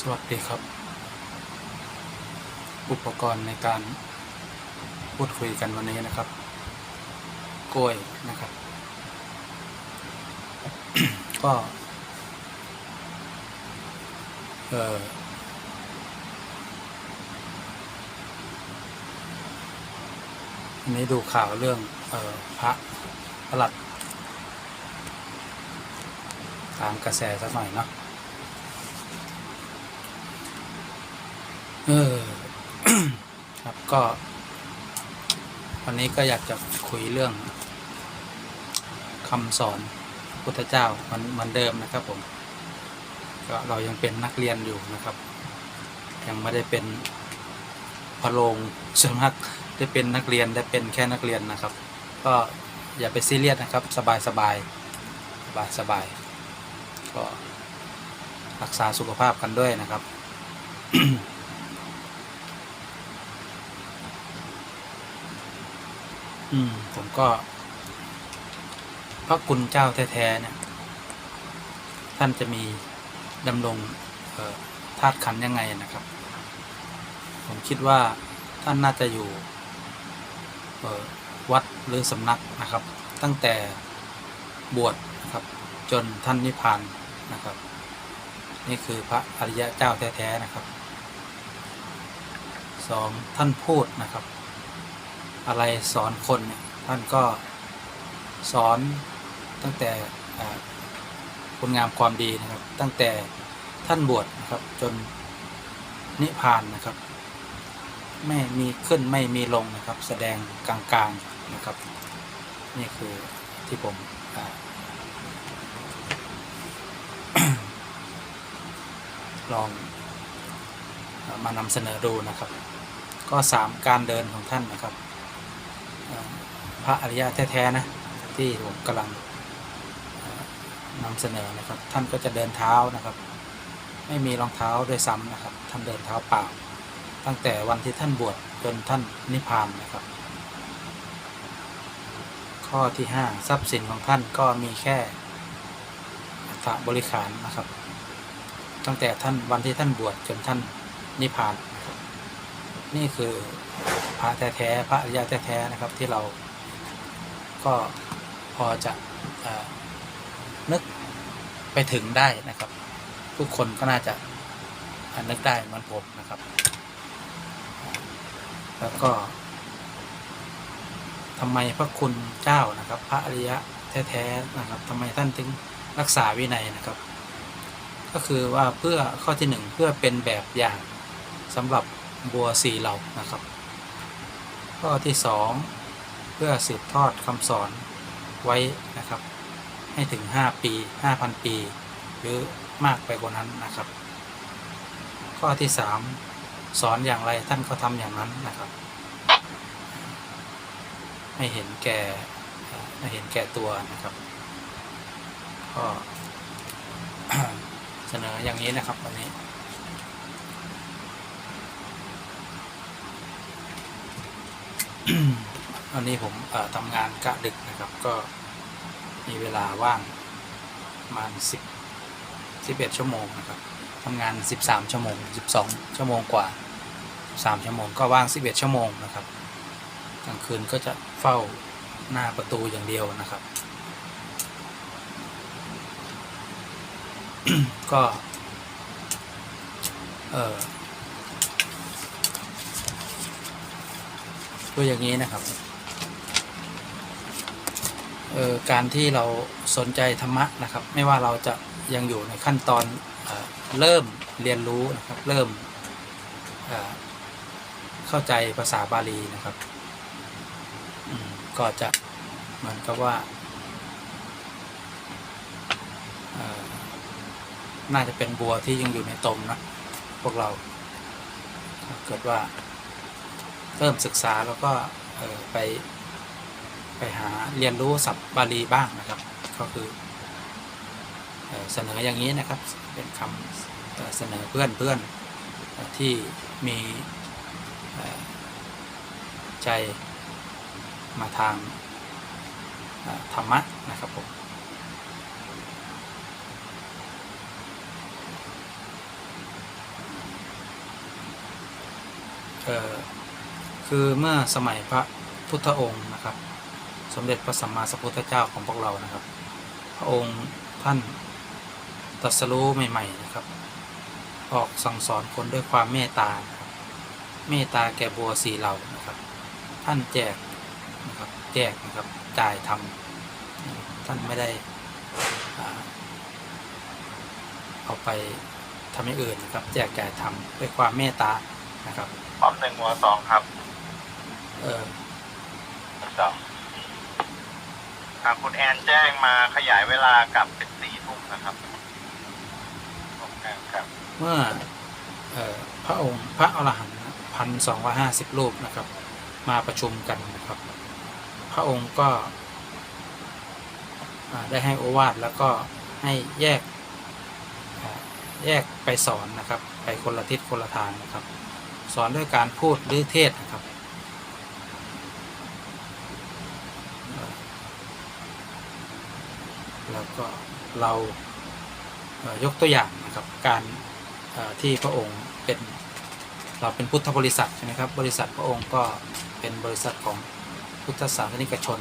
สวัสดีครับ อุปกรณ์ในการพูดคุยกันวันนี้นะครับ กล้วยนะครับ ก็ เอออันนี้ดูข่าวเรื่อง เออพระประหลัด ตามกระแสสักหน่อยเนาะ เออ ครับก็ วันนี้ก็อยากจะคุยเรื่องคำสอนพุทธเจ้ามันเหมือนเดิมนะครับผม ก็เรายังเป็นนักเรียนอยู่นะครับ ยังไม่ได้เป็นพระโรงส่วนมากได้เป็นนักเรียนได้เป็นแค่นักเรียนนะครับ ก็อย่าไปซีเรียสนะครับ สบายสบายสบายสบายก็รักษาสุขภาพกันด้วยนะครับ อืม ผมก็ พระคุณเจ้าแท้ๆเนี่ยท่านจะมีดำรงเอ่อธาตุขันยังไงนะครับ ผมคิดว่าท่านน่าจะอยู่วัดหรือสำนักนะครับ ตั้งแต่บวชนะครับ จนท่านนิพพานนะครับ นี่คือพระอริยะเจ้าแท้ๆนะครับสองท่านพูดนะครับ อะไรสอนคนท่านก็สอนตั้งแต่คุณงามความดีนะครับ ตั้งแต่ท่านบวชนะครับจนนิพพานนะครับ ไม่มีขึ้นไม่มีลงนะครับ แสดงกลางๆนะครับ นี่คือที่ผมอลองมานำเสนอดูนะครับ ก็สามการเดินของท่านนะครับ พระอริยะแท้ๆนะที่ผมกำลังนำเสนอนะครับ ท่านก็จะเดินเท้านะครับ ไม่มีรองเท้าด้วยซ้ำนะครับ ท่านเดินเท้าเปล่า ตั้งแต่วันที่ท่านบวชจนท่านนิพพานนะครับ ข้อที่ห้าทรัพย์สินของท่านก็มีแค่อัฐบริขารนะครับ ตั้งแต่ท่านวันที่ท่านบวชจนท่านนิพพาน นี่คือพระแท้ๆพระอริยะแท้ๆนะครับที่เรา ก็พอจะนึกไปถึงได้นะครับ ทุกคนก็น่าจะนึกได้เหมือนผมนะครับ แล้วก็ทำไมพระคุณเจ้านะครับ พระอริยะแท้ๆนะครับทำไมท่านถึงรักษาวินัยนะครับ ก็คือว่าเพื่อข้อที่หนึ่งเพื่อเป็นแบบอย่างสำหรับบัวสี่เหล่านะครับ ข้อที่สอง เพื่อสืบทอดคำสอนไว้นะครับ ให้ถึง 5 ปี 5,000 ปี หรือมากไปกว่านั้นนะครับ ข้อที่สามสอนอย่างไรท่านก็ทำอย่างนั้นนะครับ ไม่เห็นแก่ไม่เห็นแก่ตัวนะครับก็เสนออย่างนี้นะครับวันนี้ วันนี้ผมทำงานกะดึกนะครับ ก็มีเวลาว่างประมาณสิบสิบเอ็ดชั่วโมงนะครับทำงานสิบสามชั่วโมงสิบสองชั่วโมงกว่าสามชั่วโมงก็ว่างสิบเอ็ดชั่วโมงนะครับกลางคืนก็จะเฝ้าหน้าประตูอย่างเดียวนะครับ ก็ เออตัวอย่างนี้นะครับ ออการที่เราสนใจธรรมะนะครับ ไม่ว่าเราจะยังอยู่ในขั้นตอนเออเริ่มเรียนรู้นะครับ เริ่มเเข้าใจภาษาบาลีนะครับก็จะเหมือนกับว่าน่าจะเป็นบัวที่ยังอยู่ในตมนะพวกเราเกิดว่าเริ่มศึกษาแล้วก็ไป หาเรียนรู้ศัพท์บาลีบ้างนะครับ ก็คือเสนออย่างนี้นะครับเป็นคำเอ่อเสนอเพื่อนเพื่อนที่มีใจมาทางธรรมะนะครับผมคือเมื่อสมัยพระพุทธองค์นะครับ สมเด็จพระสัมมาสัมพุทธเจ้าของพวกเรานะครับ พระองค์ท่านตรัสรู้ใหม่ ๆนะครับ ออกสั่งสอนคนด้วยความเมตตานะครับเมตตาแก่บัวสีเหล่านะครับ ท่านแจกนะครับแจกนะครับจ่ายทำท่านไม่ได้อ่าเอาไปทำอย่างอื่นนะครับ แจกจ่ายทำด้วยความเมตตานะครับพร้อมหนึ่งหัวสองครับ เออสอง อ่าคุณแอนแจ้งมาขยายเวลากับเป็นสี่ทุ่มนะครับโอเคครับเมื่อเออพระองค์พระอรหันต์พันสองร้อยห้าสิบรูปนะครับ มาประชุมกันนะครับ พระองค์ก็ได้ให้โอวาทแล้วก็ให้แยกแยกไปสอนนะครับ ไปคนละทิศคนละทางนะครับ สอนด้วยการพูดหรือเทศนะครับเอ่อแล้ว ก็เรายกตัวอย่างนะครับการที่พระองค์เป็นเราเป็นพุทธบริษัทใช่ไหมครับบริษัทพระองค์ก็เป็นบริษัทของพุทธศาสนิกชน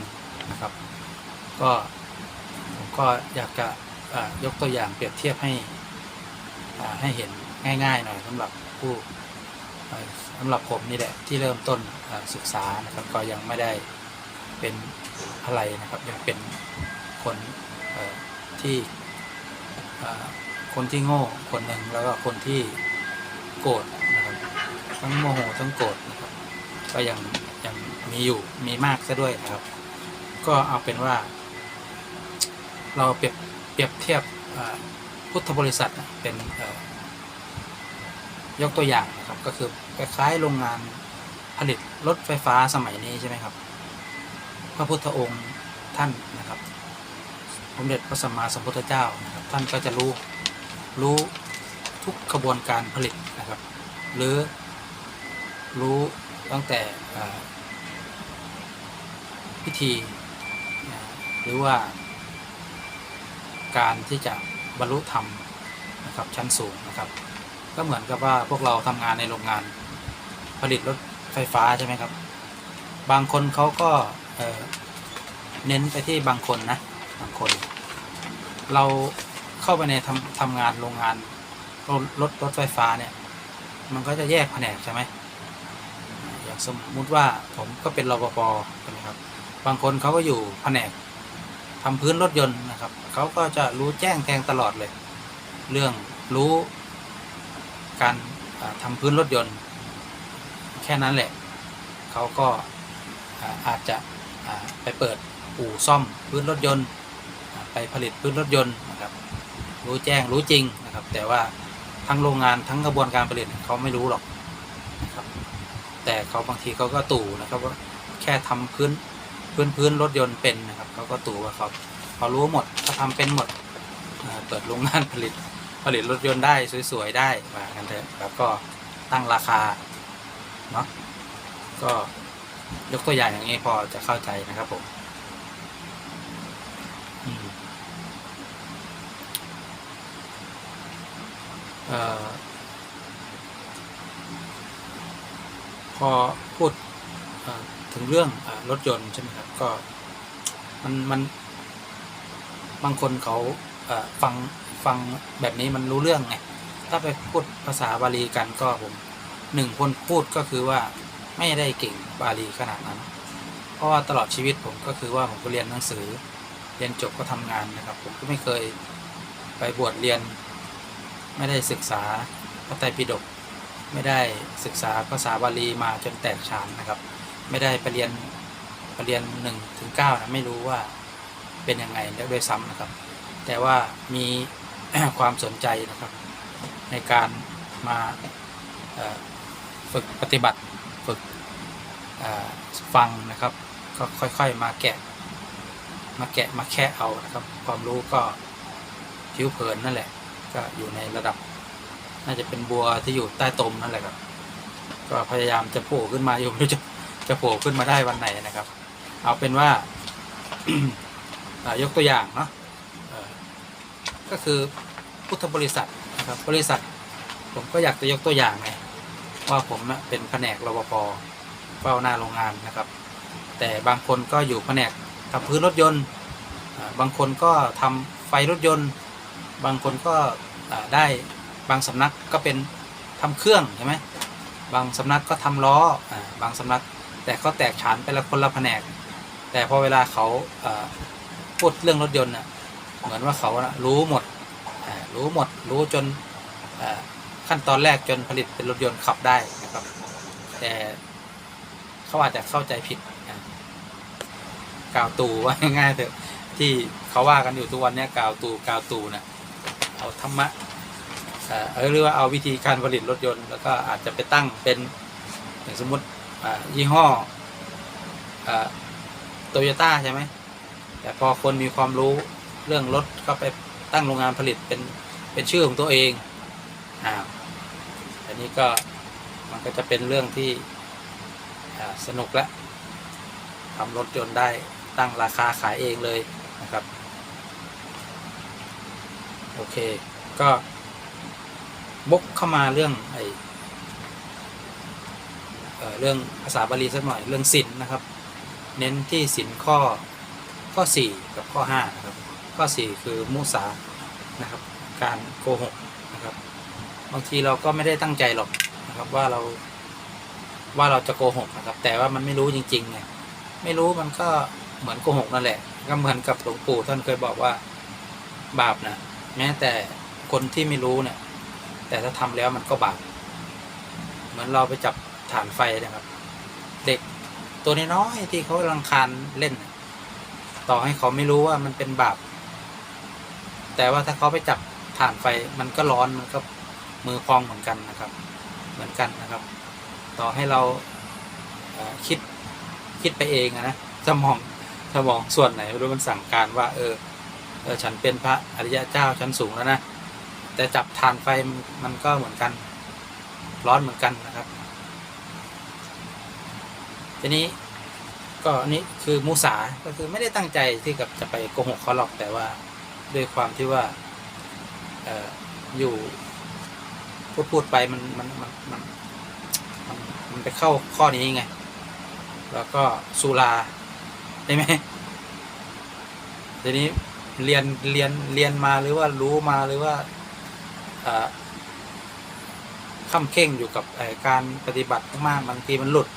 นะครับ ก็ผมก็อยากจะยกตัวอย่างเปรียบเทียบให้ให้เห็นง่ายๆหน่อยสำหรับผู้สำหรับผมนี่แหละที่เริ่มต้นศึกษานะครับก็ยังไม่ได้เป็นอะไรนะครับยังเป็นคน ที่คนที่โง่คนหนึ่งแล้วก็คนที่โกรธนะครับทั้งโมโหทั้งโกรธนะครับก็ยังยังมีอยู่มีมากซะด้วยนะครับ ก็เอาเป็นว่า เราเปรียบเปรียบเทียบพุทธบริษัทเป็นยกตัวอย่างนะครับก็คือคล้ายๆโรงงานผลิตรถไฟฟ้าสมัยนี้ใช่ไหมครับ พระพุทธองค์ท่านนะครับ สมเด็จพระสัมมาสัมพุทธเจ้านะครับท่านก็จะรู้รู้ทุกขบวนการผลิตนะครับ หรือรู้ตั้งแต่พิธี หรือว่าการที่จะบรรลุธรรมนะครับชั้นสูงนะครับ ก็เหมือนกับว่าพวกเราทำงานในโรงงานผลิตรถไฟฟ้าใช่ไหมครับ บางคนเขาก็เน้นไปที่บางคนนะ บางคน เราเข้าไปในทำทำงานโรงงานรถรถรถไฟฟ้าเนี่ย มันก็จะแยกแผนกใช่ไหมอย่างสมมุติว่าผมก็เป็นรปภใช่ไหมครับ บางคนเขาก็อยู่แผนกทำพื้นรถยนต์นะครับเขาก็จะรู้แจ้งแทงตลอดเลย เรื่องรู้การอ่าทำพื้นรถยนต์ แค่นั้นแหละเขาก็อาจจะไปเปิดอู่ซ่อมพื้นรถยนต์ ไปผลิตพื้นรถยนต์นะครับ รู้แจ้งรู้จริงนะครับ แต่ว่าทั้งโรงงานทั้งกระบวนการผลิตเขาไม่รู้หรอกนะครับ แต่เขาบางทีเขาก็ตู่นะครับว่าแค่ทำพื้นพื้นพื้นรถยนต์เป็นนะครับเขาก็ตู่ว่าเขาเขารู้หมดเขาทำเป็นหมดเปิดโรงงานผลิตผลิตรถยนต์ได้สวยๆได้ว่างั้นเถอะแล้วก็ตั้งราคาเนาะก็ยกตัวอย่างอย่างนี้พอจะเข้าใจนะครับผมอืมเอ่อ พอพูดถึงเรื่องอรถยนต์ใช่ไหมครับก็มันมันบางคนเขาฟังฟังแบบนี้มันรู้เรื่องไงถ้าไปพูดภาษาบาลีกันก็ผมหนึ่งคนพูดก็คือว่าไม่ได้เก่งบาลีขนาดนั้น เพราะว่าตลอดชีวิตผมก็คือว่าผมก็เรียนหนังสือ เรียนจบก็ทำงานนะครับ ผมก็ไม่เคยไปบวชเรียน ไม่ได้ศึกษาพระไตรปิฎกไม่ได้ศึกษาภาษาบาลีมาจนแตกฉานนะครับ ไม่ได้ไปเรียนไปเรียนหนึ่งถึงเก้านะไม่รู้ว่าเป็นยังไงแล้วด้วยซ้ำนะครับ แต่ว่ามีความสนใจนะครับ ในการมาฝึกปฏิบัติฝึกฟังนะครับ ก็ค่อยๆมาแกะ มาแกะมาแค่เอานะครับ ความรู้ก็ผิวเผินนั่นแหละ ก็อยู่ในระดับ น่าจะเป็นบัวที่อยู่ใต้ตมนั่นแหละครับ ก็พยายามจะโผล่ขึ้นมาอยู่ไม่รู้จะจะโผล่ขึ้นมาได้วันไหนนะครับ เอาเป็นว่ายกตัวอย่างเนาะก็คือพุทธบริษัทนะครับบริษัทผมก็อยากจะยกตัวอย่างไงว่าผมเป็นแผนกรปภเฝ้าหน้าโรงงานนะครับ แต่บางคนก็อยู่แผนกทำพื้นรถยนต์ บางคนก็ทำไฟรถยนต์ บางคนก็ได้บางสำนักก็เป็นทำเครื่องใช่ไหมบางสำนักก็ทำล้ออบางสำนักแต่ก็แตกฉานไปละคนละแผนก แต่พอเวลาเขาพูดเรื่องรถยนต์เหมือนว่าเขารู้หมดรู้หมดรู้จนขั้นตอนแรกจนผลิตเป็นรถยนต์ขับได้นะครับ แต่เขาอาจจะเข้าใจผิดนะกาวตูว่าง่ายๆเถอะที่เขาว่ากันอยู่ทุกวันนี้กาวตูกาวตูน่ะ เอาธรรมะเออเออหรือว่าเอาวิธีการผลิตรถยนต์ แล้วก็อาจจะไปตั้งเป็นอย่างสมมติยี่ห้อโตโยต้าใช่ไหมแต่พอคนมีความรู้เรื่องรถก็ไปตั้งโรงงานผลิตเป็นเป็นชื่อของตัวเองอ่าอันนี้ก็มันก็จะเป็นเรื่องที่สนุกและทำรถยนต์ได้ตั้งราคาขายเองเลยนะครับ โอเค ก็บกเข้ามาเรื่องไอเอ่อเรื่องภาษาบาลีสักหน่อยเรื่องสินนะครับ เน้นที่สินข้อข้อ 4 กับข้อ5นะครับข้อ 4 คือมุสานะครับ การโกหกนะครับบางทีเราก็ไม่ได้ตั้งใจหรอกนะครับว่าเราว่าเราจะโกหกนะครับ แต่ว่ามันไม่รู้จริงๆไงไม่รู้มันก็เหมือนโกหกนั่นแหละ ก็เหมือนกับหลวงปู่ท่านเคยบอกว่าบาปนะ แม้แต่คนที่ไม่รู้เนี่ย แต่ถ้าทำแล้วมันก็บาปเหมือนเราไปจับฐานไฟนะครับ เด็กตัวน้อยๆที่เขาลังคานเล่น ต่อให้เขาไม่รู้ว่ามันเป็นบาป แต่ว่าถ้าเขาไปจับฐานไฟมันก็ร้อนมันก็มือพองเหมือนกันนะครับ เหมือนกันนะครับ ต่อให้เราคิดคิดไปเองอะนะสมองสมองส่วนไหนไม่รู้มันสั่งการว่า เออ เออฉันเป็นพระอริยะเจ้าชั้นสูงแล้วนะ แต่จับฐานไฟมันก็เหมือนกัน ร้อนเหมือนกันนะครับ ทีนี้ก็อันนี้คือมูสาก็คือไม่ได้ตั้งใจที่กับจะไปโกหกเขาหรอกแต่ว่าด้วยความที่ว่าเอออยู่พูดพูดไปมันมันมันมันมันมันไปเข้าข้อนี้ไง แล้วก็สุราใช่ไหมทีนี้ เรียนเรียนเรียนมาหรือว่ารู้มาหรือว่าข้ามเข่งอยู่กับการปฏิบัติมากบางทีมันหลุด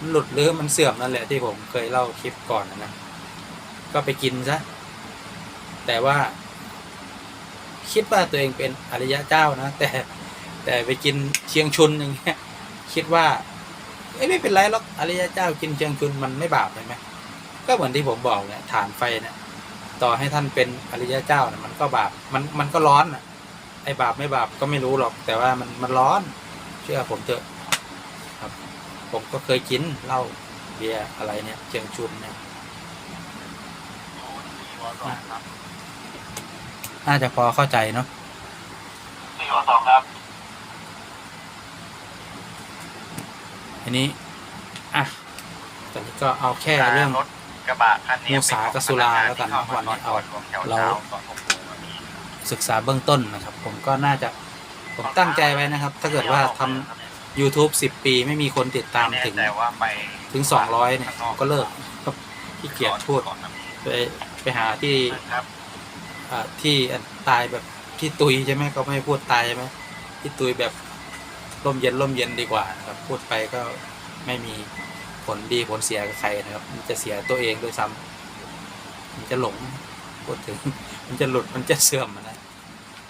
มันหลุดหรือมันเสื่อมนั่นแหละที่ผมเคยเล่าคลิปก่อนนะนะก็ไปกินซะ แต่ว่า คิดว่าตัวเองเป็นอริยะเจ้านะ แต่แต่ไปกินเชียงชุนอย่างเงี้ย คิดว่าเอ้ยไม่เป็นไรหรอกอริยะเจ้ากินเชียงชุนมันไม่บาปใช่ไหมก็เหมือนที่ผมบอกเนี่ยฐานไฟเนี่ย ต่อให้ท่านเป็นอริยะเจ้าเนี่ยมันก็บาปมันมันก็ร้อนอะไอ้บาปไม่บาปก็ไม่รู้หรอก แต่ว่ามันมันร้อน เชื่อผมเถอะครับ ผมก็เคยกินเหล้าเบียร์อะไรเนี่ยเชียงชุนเนี่ยวสองครับน่าจะพอเข้าใจเนาะสี่วสองครับทีนี้ อะตอนนี้ก็เอาแค่เรื่องรถ กระบะคันนี้มูสากับสุราแล้วกันนะวันนี้เอาเราศึกษาเบื้องต้นนะครับ ผมก็น่าจะผมตั้งใจไว้นะครับ ถ้าเกิดว่าทำ YouTube 10 ปีไม่มีคนติดตามถึงแต่ว่าไปถึง 200 เนี่ยผมก็เลิกครับขี้เกียจพูดไปไปหาที่ครับอ่าที่ตายแบบที่ตุยใช่ไหมเขาไม่ให้พูดตายใช่ไหมที่ตุยแบบร่มเย็นร่มเย็นดีกว่านะครับพูดไปก็ไม่มี ผลดีผลเสียกับใครนะครับ มันจะเสียตัวเองด้วยซ้ำมันจะหลงพูดถึง มันจะหลุดมันจะเสื่อมนะ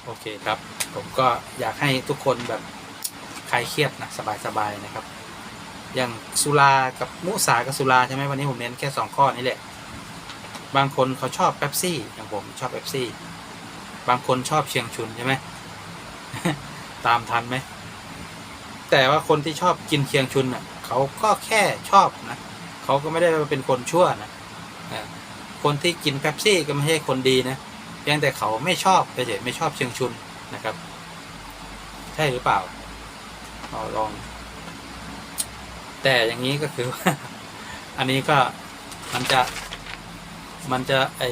โอเคครับ ผมก็อยากให้ทุกคนแบบคลายเครียดนะสบายๆนะครับ อย่างสุรากับมุสากับสุราใช่ไหมวันนี้ผมเน้นแค่สองข้อนี้แหละ บางคนเขาชอบเป๊ปซี่อย่างผมชอบเป๊ปซี่ บางคนชอบเชียงชุนใช่ไหมตามทันไหมแต่ว่าคนที่ชอบกินเชียงชุนน่ะ เขาก็แค่ชอบนะเขาก็ไม่ได้เป็นคนชั่วนะคนที่กินเป๊ปซี่ก็ไม่ใช่คนดีนะเพียงแต่เขาไม่ชอบเฉยๆไม่ชอบเชียงชุนนะครับ ใช่หรือเปล่าเอาลอง แต่อย่างนี้ก็คือว่าอันนี้ก็มันจะมันจะไอ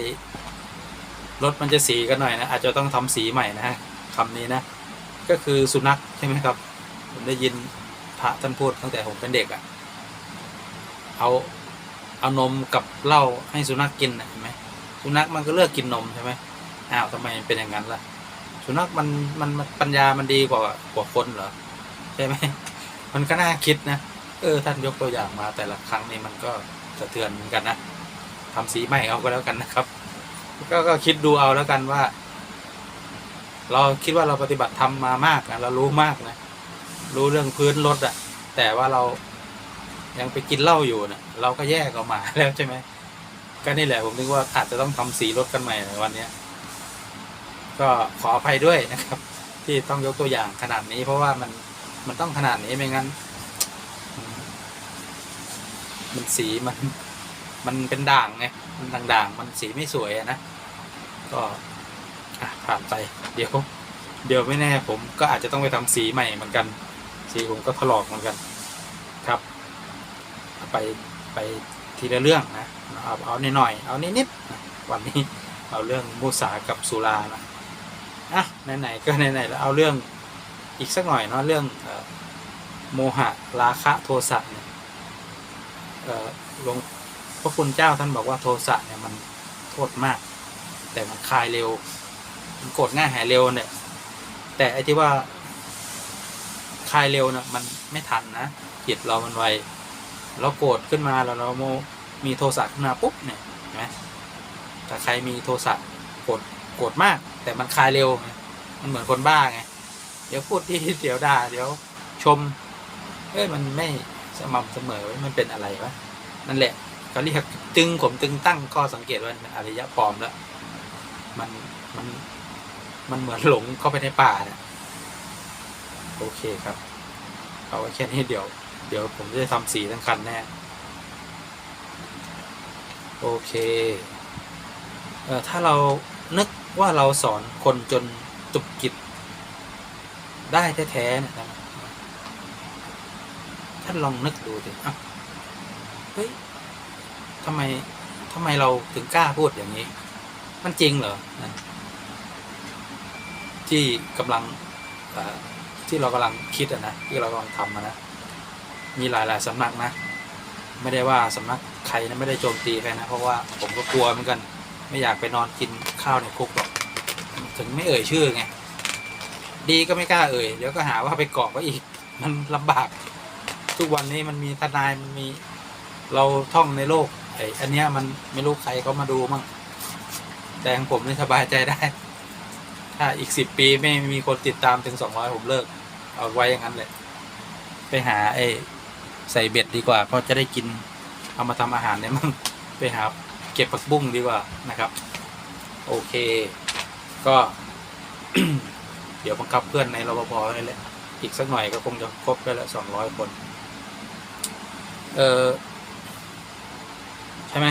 รถมันจะสีกันหน่อยนะอาจจะต้องทำสีใหม่นะฮะคำนี้นะ ก็คือสุนัขใช่ไหมครับ ผมได้ยิน พระท่านพูดตั้งแต่ผมเป็นเด็กอะ่ะ เอาเอานมกับเหล้าให้สุนัขกินนะเห็นไหมสุนัขมันก็เลือกกินนมใช่ไหมอ้าวทำไมเป็นอย่างนั้นล่ะ สุนัขมันมันมันปัญญามันดีกว่ากว่าคนเหรอใช่ไหมมันก็น่าคิดนะเออท่านยกตัวอย่างมาแต่ละครั้งนี่มันก็สะเทือนเหมือนกันนะทำสีใหม่เอาก็แล้วกันนะครับ ก็ก็คิดดูเอาแล้วกันว่า เราคิดว่าเราปฏิบัติธรรมมามากนะเรารู้มากนะ รู้เรื่องพื้นรถอะแต่ว่าเรายังไปกินเหล้าอยู่นะเราก็แยกออกมาแล้วใช่ไหมก็นี่แหละผมนึกว่าอาจจะต้องทำสีรถกันใหม่ในวันเนี้ยก็ขออภัยด้วยนะครับ ที่ต้องยกตัวอย่างขนาดนี้ เพราะว่ามันมันต้องขนาดนี้ไม่งั้น มันสีมันมันเป็นด่างไงมันด่างๆมันสีไม่สวยนะก็อะผ่านไป เดี๋ยว เดี๋ยวไม่แน่ผมก็อาจจะต้องไปทำสีใหม่เหมือนกัน สีผมก็ถลอกเหมือนกันครับ ไปไปทีละเรื่องนะเอาเอาหน่อยๆเอานิดๆนะวันนี้เอาเรื่องมุสากับสุรานะอะไหนๆก็ไหนๆแล้วเอาเรื่องอีกสักหน่อยเนาะเรื่องอโมหะราคะโทสะเนี่ยเออหลวงพระคุณเจ้าท่านบอกว่าโทสะเนี่ยมันโทษมาก แต่มันคลายเร็วมันโกรธง่ายหายเร็วเนี่ยแต่ไอ้ที่ว่า คลายเร็วนะมันไม่ทันนะจิตเรามันไวเราโกรธขึ้นมาแล้วเราโมมีโทสะขึ้นมาปุ๊บเนี่ยเห็นไหมถ้าใครมีโทสะโกรธโกรธมาก แต่มันคลายเร็วมันเหมือนคนบ้าไงเดี๋ยวพูดที่เดี๋ยวด่าเดี๋ยวชมเอ้ยมันไม่สม่ำเสมอว้ยมันเป็นอะไรวะนั่นแหละเขาเรียกตึงผมตึงตั้งข้อสังเกตว่ามันอารยะปลอมแล้ว มันมันมันเหมือนหลงเข้าไปในป่าเนี่ย โอเคครับ เอาไว้แค่นี้เดี๋ยว เดี๋ยวผมจะทำสีทั้งคันแน่ โอเคเออถ้าเรานึกว่าเราสอนคนจนจุกจิตได้แท้ๆนะครับท่านลองนึกดูสิอะเฮ้ยทำไมทำไมเราถึงกล้าพูดอย่างนี้ มันจริงเหรอนะที่กำลังอ่อ ที่เรากำลังคิดอะนะที่เรากำลังทำอะนะมีหลายๆสำนักนะ ไม่ได้ว่าสำนักใครนะไม่ได้โจมตีใครนะ เพราะว่าผมก็กลัวเหมือนกัน ไม่อยากไปนอนกินข้าวในคุกหรอกถึงไม่เอ่ยชื่อไงดีก็ไม่กล้าเอ่ยเดี๋ยวก็หาว่าไปเกาะก็อีก มันลำบาก ทุกวันนี้มันมีทนายมันมีเราท่องในโลกไอ้อันเนี้ยมันไม่รู้ใครเขามาดูมั่งแต่ของผมนี่สบายใจได้ ถ้าอีกสิบปีไม่มีคนติดตามถึงสองร้อยผมเลิก เอาไว้อย่างนั้นเลยไปหาไอ้ใส่เบ็ดดีกว่าเพราะจะได้กินเอามาทำอาหารเนี่ยมั่งไปหาเก็บผักบุ้งดีกว่านะครับ โอเค ก็ เดี๋ยวบังคับเพื่อนในรปภนี่แหละอีกสักหน่อยก็คงจะครบได้ละสองร้อยคน เออใช่ไหม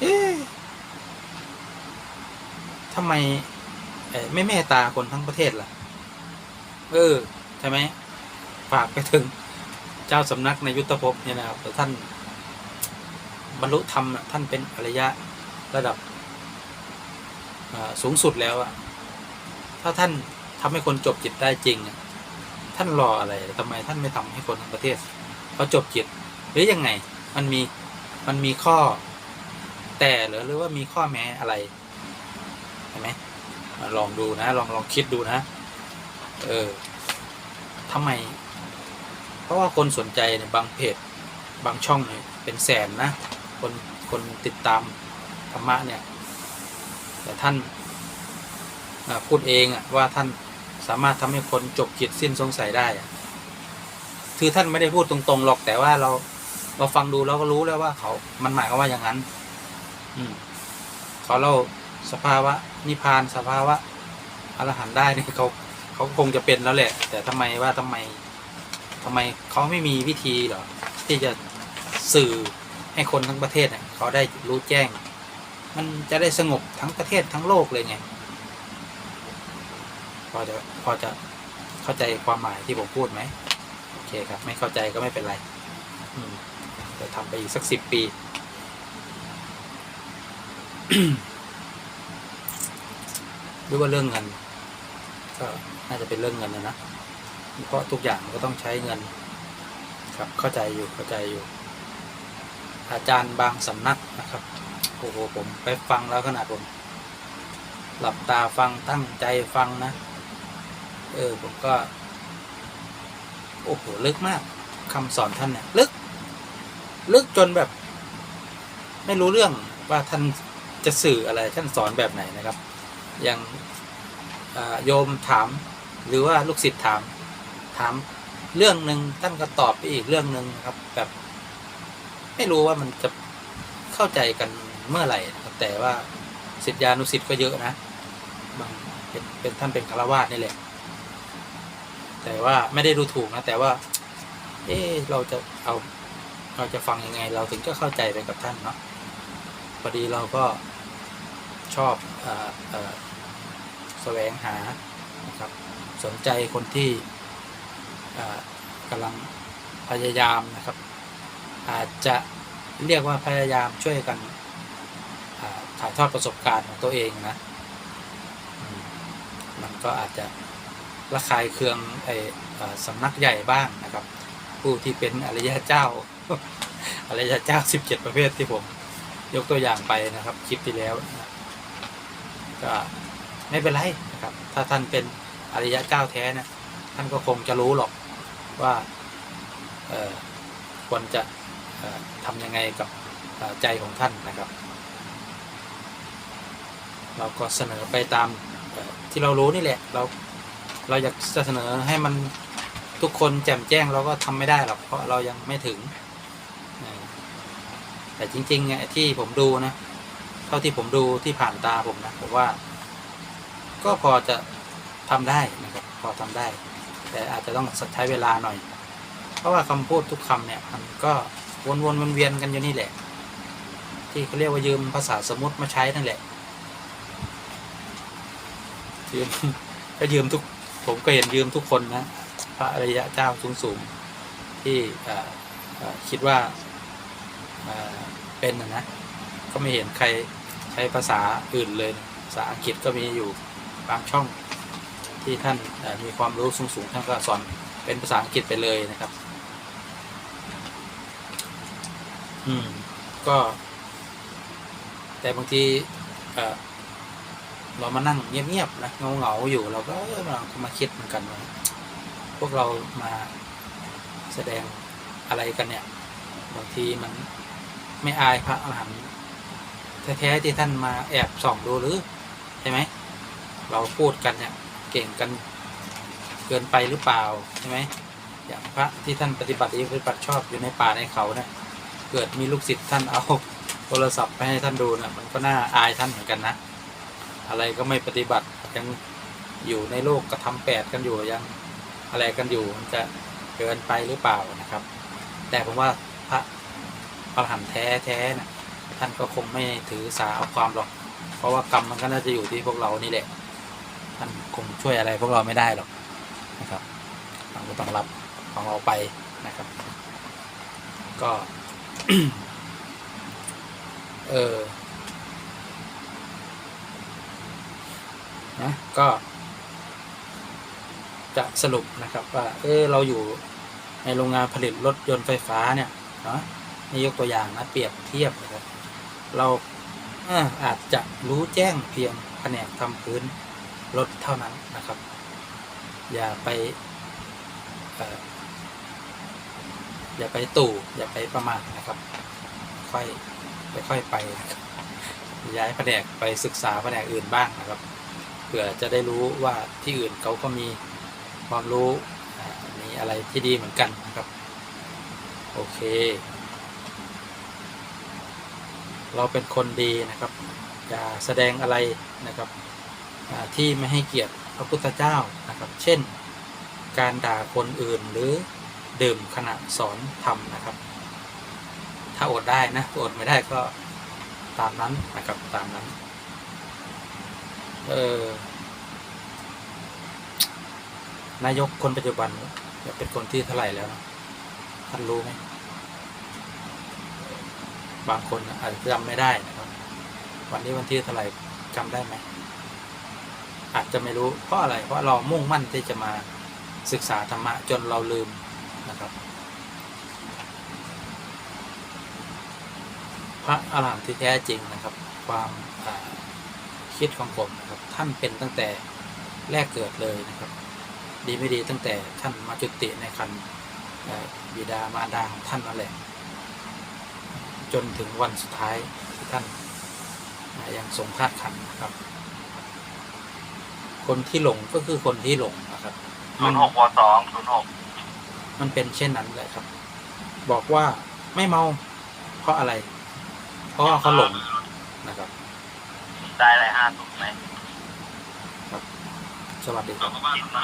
เอ๊ะทำไม ไม่เมตตาคนทั้งประเทศล่ะ เออ ใช่ไหมฝากไปถึงเจ้าสำนักในยุทธภพเนี่ยนะครับแต่ท่านบรรลุธรรมน่ะท่านเป็นอริยะระดับสูงสุดแล้วอะถ้าท่านทำให้คนจบจิตได้จริง ท่านรออะไรทำไมท่านไม่ทำให้คนทั้งประเทศเขาจบจิต หรือยังไงมันมีมันมีข้อแต่หรือหรือว่ามีข้อแม้อะไรเห็นไหม ลองดูนะ ลองลองคิดดูนะ เออทำไม เพราะว่าคนสนใจเนี่ยบางเพจ บางช่องเนี่ยเป็นแสนนะ คนคนติดตามธรรมะเนี่ย แต่ท่านพูดเองอะว่าท่านสามารถทำให้คนจบจิตสิ้นสงสัยได้อะคือท่านไม่ได้พูดตรงๆหรอกแต่ว่าเราเราฟังดูเราก็รู้แล้วว่าเขา มันหมายความว่าอย่างนั้น อืมเขาเล่าสภาวะ นิพพานสภาวะอรหันต์ได้เนี่ยเขาเขาคงจะเป็นแล้วแหละ แต่ทำไมว่าทำไมทำไมเขาไม่มีวิธีหรอที่จะสื่อให้คนทั้งประเทศเนี่ยเขาได้รู้แจ้ง มันจะได้สงบทั้งประเทศทั้งโลกเลยไงพอจะพอจะเข้าใจความหมายที่ผมพูดไหมโอเคครับ ไม่เข้าใจก็ไม่เป็นไรจะทำไปอีกสักสิบปี รือว่าเรื่องเงินก็น่าจะเป็นเรื่องเงินนะนะเพราะทุกอย่างมันก็ต้องใช้เงิน ครับเข้าใจอยู่เข้าใจอยู่ อาจารย์บางสำนักนะครับโอ้โหผมไปฟังแล้วขนาดผม หลับตาฟังตั้งใจฟังนะ เออผมก็ โอ้โหลึกมากคำสอนท่านเนี่ยลึก ลึกจนแบบ ไม่รู้เรื่องว่าท่านจะสื่ออะไรท่านสอนแบบไหนนะครับ อย่างโยมถามหรือว่าลูกศิษย์ถาม ถามเรื่องหนึ่งท่านก็ตอบไปอีกเรื่องหนึ่งครับ แบบ ไม่รู้ว่ามันจะเข้าใจกันเมื่อไหร่ครับแต่ว่าศิษยานุศิษย์ก็เยอะนะบางเป็นเป็นท่านเป็นคารวาสนี่แหละแต่ว่าไม่ได้ดูถูกนะ แต่ว่า เออเราจะเอาเราจะฟังยังไง เราถึงจะเข้าใจไปกับท่านเนาะพอดีเราก็ชอบอ่อเอ่อ แสวงหานะครับสนใจคนที่กำลังพยายามนะครับ อาจจะเรียกว่าพยายามช่วยกันถ่ายทอดประสบการณ์ของตัวเองนะมันก็อาจจะระคายเคืองไอ้อ่าสำนักใหญ่บ้างนะครับ ผู้ที่เป็นอริยะเจ้าอริยะเจ้า 17 ประเภทที่ผมยกตัวอย่างไปนะครับ คลิปที่แล้วนะก็ ไม่เป็นไรนะครับ ถ้าท่านเป็นอริยเจ้าแท้นะท่านก็คงจะรู้หรอกว่าเอ่อควรจะเอ่อทำยังไงกับเอ่อใจของท่านนะครับ เราก็เสนอไปตามเอ่อที่เรารู้นี่แหละ เราเราอยากจะเสนอให้มันทุกคนแจ่มแจ้งเราก็ทำไม่ได้หรอกเพราะเรายังไม่ถึงเออแต่จริงๆเนี่ยที่ผมดูนะ เท่าที่ผมดูที่ผ่านตาผมนะผมว่า ก็พอจะทำได้นะครับพอทำได้ แต่อาจจะต้องใช้เวลาหน่อย เพราะว่าคำพูดทุกคำเนี่ยมันก็วนๆวนเวียนกันอยู่นี่แหละ ที่เขาเรียกว่ายืมภาษาสมมติมาใช้นั่นแหละยืมก็ยืมทุกผมก็เห็นยืมทุกคนนะพระอริยะเจ้าสูงสูงๆที่คิดว่าเอ่อเป็นนะนะก็ไม่เห็นใครใช้ภาษาอื่นเลยภาษาอังกฤษก็มีอยู่ บางช่องที่ท่านมีความรู้สูงๆท่านก็สอนเป็นภาษาอังกฤษไปเลยนะครับ อืม ก็ แต่บางทีเออเรามานั่งเงียบๆนะเงาๆอยู่เราก็เออเรามาคิดเหมือนกันว่าพวกเรามาแสดงอะไรกันเนี่ย บางทีมันไม่อายพระอรหันต์แท้ๆที่ท่านมาแอบส่องดูหรือใช่ไหม เราพูดกันเนี่ยเก่งกันเกินไปหรือเปล่าใช่ไหมอย่างพระที่ท่านปฏิบัติปฏิบัติชอบอยู่ในป่าในเขาเนี่ยเกิดมีลูกศิษย์ท่านเอาโทรศัพท์ไปให้ท่านดูนะมันก็น่าอายท่านเหมือนกันนะ อะไรก็ไม่ปฏิบัติยังอยู่ในโลกกระทำแปดกันอยู่ยังอะไรกันอยู่มันจะเกินไปหรือเปล่านะครับ แต่ผมว่าพระพระหันแท้แท้นะท่านก็คงไม่ถือสาเอาความหรอก เพราะว่ากรรมมันก็น่าจะอยู่ที่พวกเรานี่แหละ ท่านคงช่วยอะไรพวกเราไม่ได้หรอกนะครับเราก็ต้องรับของเราไปนะครับ ก็ เออนะก็จะสรุปนะครับว่า เออเราอยู่ในโรงงานผลิตรถยนต์ไฟฟ้าเนี่ยนะนี่ยกตัวอย่างนะเปรียบเทียบนะครับ เราเอ่ออาจจะรู้แจ้งเพียงแผนกทำพื้น รถเท่านั้นนะครับ อย่าไปออย่าไปตู่อย่าไปประมาทนะครับ ค่อยค่อยไปย้ายแผนกไปศึกษาแผนกอื่นบ้างนะครับเผื่อจะได้รู้ว่าที่อื่นเขาก็มีความรู้มีอะไรที่ดีเหมือนกันนะครับ โอเค เราเป็นคนดีนะครับอย่าแสดงอะไรนะครับ ที่ไม่ให้เกียรติพระพุทธเจ้านะครับ เช่น การด่าคนอื่นหรือดื่มขณะสอนธรรมนะครับ ถ้าอดได้นะอดไม่ได้ก็ตามนั้นนะครับตามนั้นเออนายกคนปัจจุบันจะเป็นคนที่เท่าไหร่แล้วนะท่านรู้ไหมบางคนอาจจะจำไม่ได้นะครับ วันนี้วันที่เท่าไหร่จำได้ไหม อาจจะไม่รู้เพราะอะไรเพราะเรามุ่งมั่นที่จะมาศึกษาธรรมะจนเราลืมนะครับ พระอรหันต์ที่แท้จริงนะครับ ความคิดของผมนะครับ ท่านเป็นตั้งแต่แรกเกิดเลยนะครับ ดีไม่ดีตั้งแต่ท่านมาจุติในคันบิดามาดาของท่านนั่นแหละจนถึงวันสุดท้ายที่ท่านยังทรงคาดขันนะครับ คนที่หลงก็คือคนที่หลงนะครับศูนย์หกวสองศูนย์หกมันเป็นเช่นนั้นแหละครับ บอกว่าไม่เมา เพราะอะไร เพราะว่าเขาหลงนะครับ ได้อะไรห้าศูนย์ไหมสวัสดีครับกินมา